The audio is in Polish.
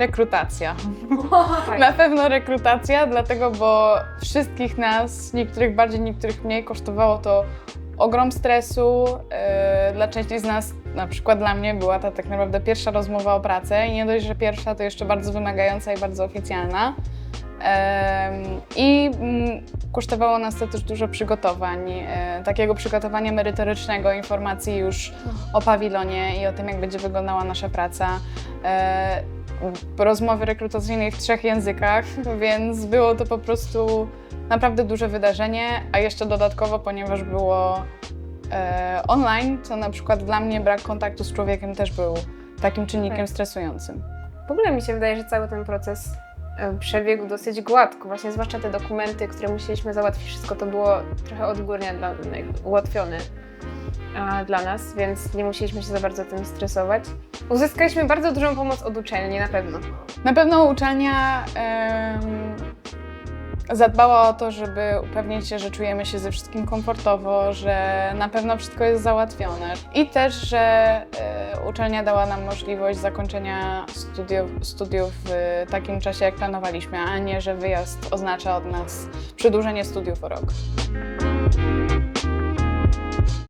Rekrutacja. Na pewno rekrutacja, dlatego, bo wszystkich nas, niektórych bardziej, niektórych mniej, kosztowało to ogrom stresu. Yy, Dla części z nas, na przykład dla mnie, była to tak naprawdę pierwsza rozmowa o pracę i nie dość, że pierwsza, to jeszcze bardzo wymagająca i bardzo oficjalna. Em, I kosztowało nas to też dużo przygotowań, e, takiego przygotowania merytorycznego, informacji już o pawilonie i o tym, jak będzie wyglądała nasza praca. E, rozmowy rekrutacyjnej w trzech językach, więc było to po prostu naprawdę duże wydarzenie, a jeszcze dodatkowo, ponieważ było e, online, to na przykład dla mnie brak kontaktu z człowiekiem też był takim czynnikiem Tak. stresującym. W ogóle mi się wydaje, że cały ten proces przebiegł dosyć gładko, właśnie zwłaszcza te dokumenty, które musieliśmy załatwić, wszystko to było trochę odgórnie dla, ułatwione dla nas, więc nie musieliśmy się za bardzo tym stresować. Uzyskaliśmy bardzo dużą pomoc od uczelni, na pewno. Na pewno uczelnia em, zadbała o to, żeby upewnić się, że czujemy się ze wszystkim komfortowo, że na pewno wszystko jest załatwione. I też, że e, uczelnia dała nam możliwość zakończenia studiów, studiów w takim czasie, jak planowaliśmy, a nie, że wyjazd oznacza od nas przedłużenie studiów o rok.